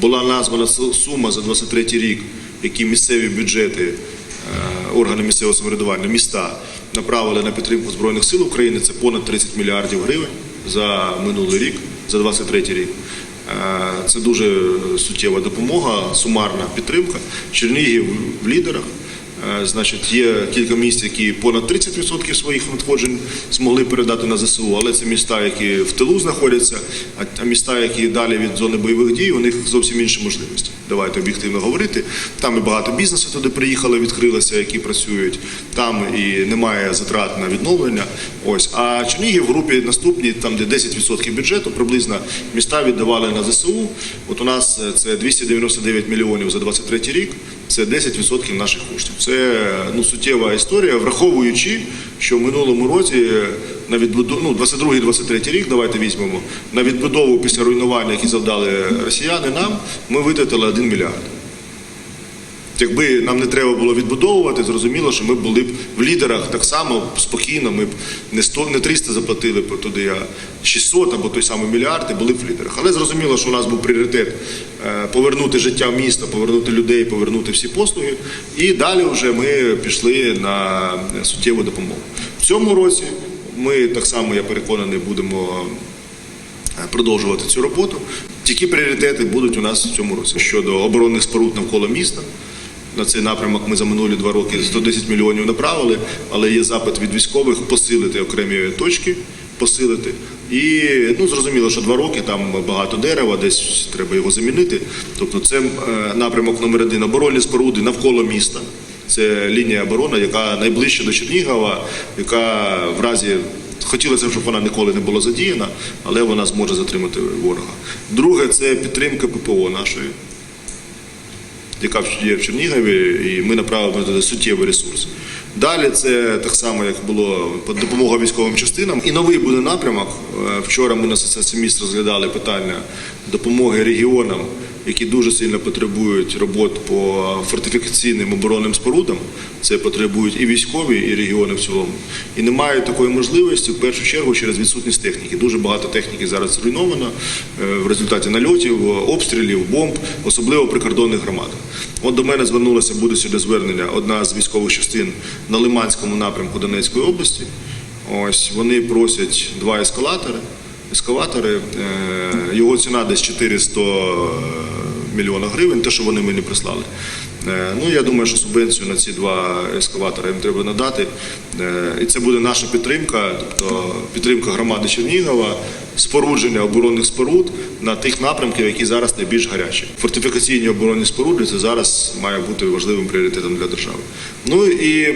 була названа су- сума за 23 рік, які місцеві бюджети, е, органи місцевого самоврядування, міста направили на підтримку Збройних сил України. Це понад 30 мільярдів гривень за минулий рік, за 23 рік. Е, Це дуже суттєва допомога, сумарна підтримка. Чернігів в лідерах. Е, Значить, є кілька місць, які понад 30% своїх надходжень змогли передати на ЗСУ, але це міста, які в тилу знаходяться, а- міста, які далі від зони бойових дій, у них зовсім інші можливості. Давайте об'єктивно говорити. Там і багато бізнесу туди приїхали, відкрилося, які працюють. Там і немає затрат на відновлення. Ось а Чернігів в групі наступні, там де 10% бюджету, приблизно міста віддавали на ЗСУ. От у нас е, це 299 мільйонів за 23 рік. Це 10% наших коштів. Це ну суттєва історія, враховуючи, що в минулому році е, на відбудову, ну 22-23 рік, давайте візьмемо на відбудову після руйнування, які завдали росіяни, нам ми витратили 1 мільярд. Якби нам не треба було відбудовувати, зрозуміло, що ми були б в лідерах так само спокійно. Ми б не 100, не 300 заплатили туди, а 600 або той самий мільярд і були б в лідерах. Але зрозуміло, що у нас був пріоритет е, повернути життя в місто, повернути людей, повернути всі послуги. І далі вже ми пішли на суттєву допомогу. В цьому році ми так само, я переконаний, будемо е, продовжувати цю роботу. Які пріоритети будуть у нас в цьому році щодо оборонних споруд навколо міста. На цей напрямок ми за минулі два роки 110 мільйонів направили, але є запит від військових посилити окремі точки, посилити. І ну зрозуміло, що два роки там багато дерева, десь треба його замінити. Тобто, це е, напрямок номер один оборонні споруди навколо міста. Це лінія оборони, яка найближче до Чернігова, яка в разі хотілося, щоб вона ніколи не була задіяна, але вона зможе затримати ворога. Друге, це підтримка ППО нашої яка є в Чернігові, і ми направимо туди суттєвий ресурс. Далі це так само, як було допомога військовим частинам. І новий буде напрямок. Е, Вчора ми на асоціації міст розглядали питання допомоги регіонам, які дуже сильно потребують робот по фортифікаційним оборонним спорудам. Це потребують і військові, і регіони в цілому. І немає такої можливості в першу чергу через відсутність техніки. Дуже багато техніки зараз зруйновано е, в результаті нальотів, обстрілів, бомб, особливо прикордонних громадах. От до мене звернулося буде сюди звернення одна з військових частин на Лиманському напрямку Донецької області. Ось вони просять два ескалатори. Ескалатори, е, його ціна десь 400 мільйона гривень, те, що вони мені прислали. Е, Ну, я думаю, що субвенцію на ці два ескаватори їм треба надати. Е, І це буде наша підтримка, тобто підтримка громади Чернігова, спорудження оборонних споруд на тих напрямках, які зараз найбільш гарячі. Фортифікаційні оборонні споруди це зараз має бути важливим пріоритетом для держави. Ну і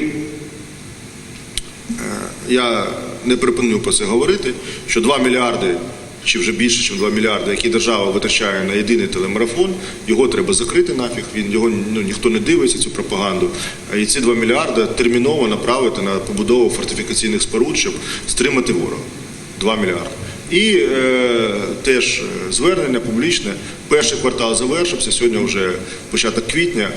я не припиню про це говорити, що 2 мільярди. Чи вже більше, ніж 2 мільярди, які держава витрачає на єдиний телемарафон, його треба закрити нафіг. Він його ну ніхто не дивиться цю пропаганду. І ці 2 мільярди терміново направити на побудову фортифікаційних споруд, щоб стримати ворога. 2 мільярди. І е, теж е, звернення публічне. Перший квартал завершився. Сьогодні вже початок квітня.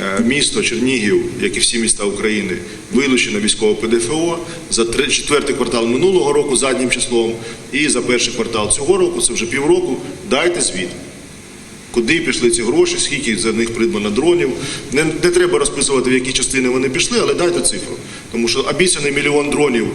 Е, Місто Чернігів, як і всі міста України, вилучено військове ПДФО за четвертий квартал минулого року заднім числом, і за перший квартал цього року, це вже півроку. Дайте звіт. Куди пішли ці гроші, скільки за них придбано дронів. Не, не треба розписувати, в які частини вони пішли, але дайте цифру. Тому що обіцяний мільйон дронів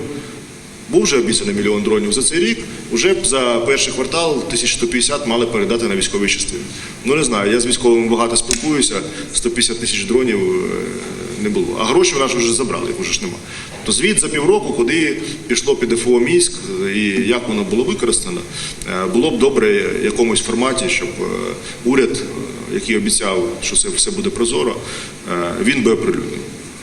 був вже обіцяний мільйон дронів за цей рік. Уже за перший квартал 1150 мали передати на військові частини. Ну не знаю, я з військовими багато спілкуюся, 150 тисяч дронів е, не було. А гроші в нас вже забрали, їх вже ж нема. То звіт за півроку, куди пішло ПДФО міськ і як воно було використано, е, було б добре в якомусь форматі, щоб е, уряд, який обіцяв, що це все буде прозоро, він би оприлюднив.